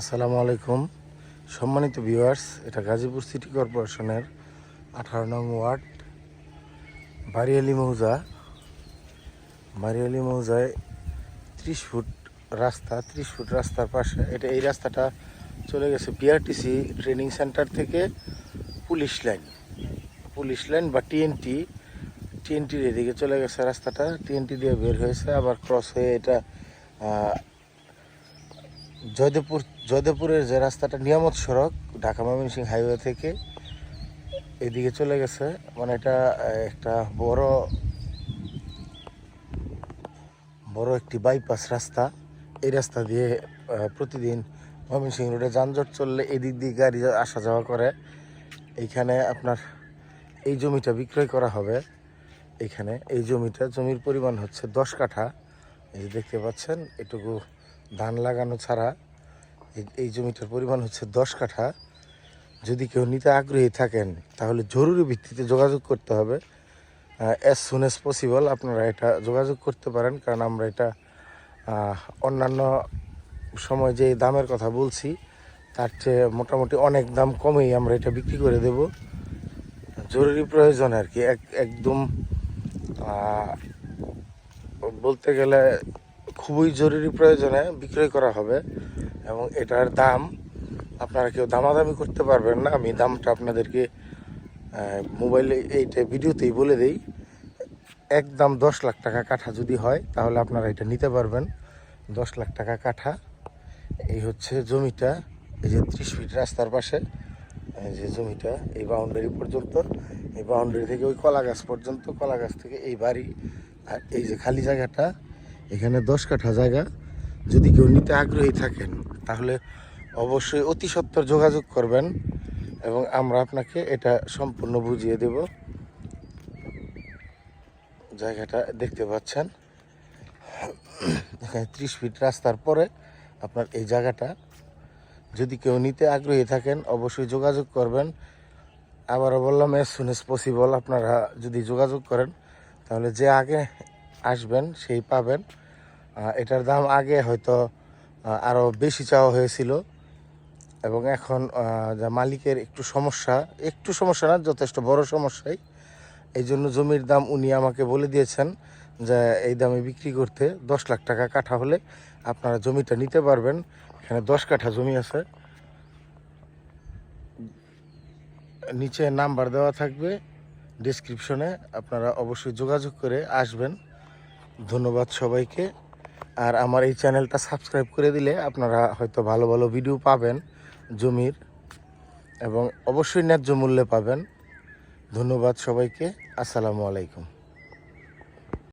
আসসালামু আলাইকুম। সম্মানিত ভিউয়ার্স, এটা গাজীপুর সিটি কর্পোরেশনের আঠারো নং ওয়ার্ড বারিয়ালি মৌজা। বারিয়ালি মৌজায় ত্রিশ ফুট রাস্তা, ত্রিশ ফুট রাস্তার পাশে, এটা এই রাস্তাটা চলে গেছে বিআরটিসি ট্রেনিং সেন্টার থেকে পুলিশ লাইন। পুলিশ লাইন বা টিএনটি টিএনটির এদিকে চলে গেছে রাস্তাটা। টিএনটি দিয়ে বের হয়েছে, আবার ক্রস হয়ে এটা জয়দেবপুর, জয়দেবপুরের যে রাস্তাটা নিয়ামত সড়ক, ঢাকা ময়মনসিংহ হাইওয়ে থেকে এদিকে চলে গেছে। মানে এটা একটা বড় বড় একটি বাইপাস রাস্তা। এই রাস্তা দিয়ে প্রতিদিন ময়মনসিংহ রোডে যানজট চললে এদিক দিয়ে গাড়ি আসা যাওয়া করে। এইখানে আপনার এই জমিটা বিক্রয় করা হবে। এখানে এই জমিটা, জমির পরিমাণ হচ্ছে দশ কাঠা। এই দেখতে পাচ্ছেন, এটুকু ধান লাগানো ছাড়া এই- জমিটার পরিমাণ হচ্ছে দশ কাঠা। যদি কেউ নিতে আগ্রহী থাকেন, তাহলে জরুরি ভিত্তিতে যোগাযোগ করতে হবে। অ্যাজ সুন অ্যাজ পসিবল আপনারা এটা যোগাযোগ করতে পারেন, কারণ আমরা এটা অন্যান্য সময় যে দামের কথা বলছি, তার চেয়ে মোটামুটি অনেক দাম কমেই আমরা এটা বিক্রি করে দেব। জরুরি প্রয়োজন আর কি, এক, একদম বলতে গেলে খুবই জরুরি প্রয়োজনে বিক্রয় করা হবে এবং এটার দাম আপনারা কেউ দামাদামি করতে পারবেন না। আমি দামটা আপনাদেরকে মোবাইলে এইটা ভিডিওতেই বলে দেই। একদম দশ লাখ টাকা কাঠা যদি হয়, তাহলে আপনারা এটা নিতে পারবেন। দশ লাখ টাকা কাঠা। এই হচ্ছে জমিটা। এই যে ত্রিশ ফিট রাস্তার পাশে যে জমিটা, এই বাউন্ডারি পর্যন্ত। এই বাউন্ডারি থেকে ওই কলা গাছ পর্যন্ত কলা গাছ থেকে এই বাড়ি আর এই যে খালি জায়গাটা এখানে দশ কাঠা জায়গা। যদি কেউ নিতে আগ্রহী থাকেন, তাহলে অবশ্যই অতি সত্বর যোগাযোগ করবেন এবং আমরা আপনাকে এটা সম্পূর্ণ বুঝিয়ে দেব। জায়গাটা দেখতে পাচ্ছেন। এখানে ত্রিশ ফিট রাস্তার পরে আপনার এই জায়গাটা। যদি কেউ নিতে আগ্রহী থাকেন, অবশ্যই যোগাযোগ করবেন। আবারও বললাম এস সুন এস পসিবল আপনারা যদি যোগাযোগ করেন, তাহলে যে আগে আসবেন, সেই পাবেন। এটার দাম আগে হয়তো আরও বেশি চাওয়া হয়েছিল। এবং এখন যা মালিকের একটু সমস্যা একটু সমস্যা না, যথেষ্ট বড় সমস্যাই। এই জন্য জমির দাম উনি আমাকে বলে দিয়েছেন যে, এই দামে বিক্রি করতে দশ লাখ টাকা কাঠা হলে আপনারা জমিটা নিতে পারবেন। এখানে দশ কাঠা জমি আছে। নিচে নাম্বার দেওয়া থাকবে ডিসক্রিপশনে আপনারা অবশ্যই যোগাযোগ করে আসবেন। ধন্যবাদ সবাইকে। আর আমার এই চ্যানেলটা সাবস্ক্রাইব করে দিলে আপনারা হয়তো ভালো ভালো ভিডিও পাবেন জমির এবং অবশ্যই ন্যায্য মূল্যে পাবেন। ধন্যবাদ সবাইকে। আসসালামু আলাইকুম।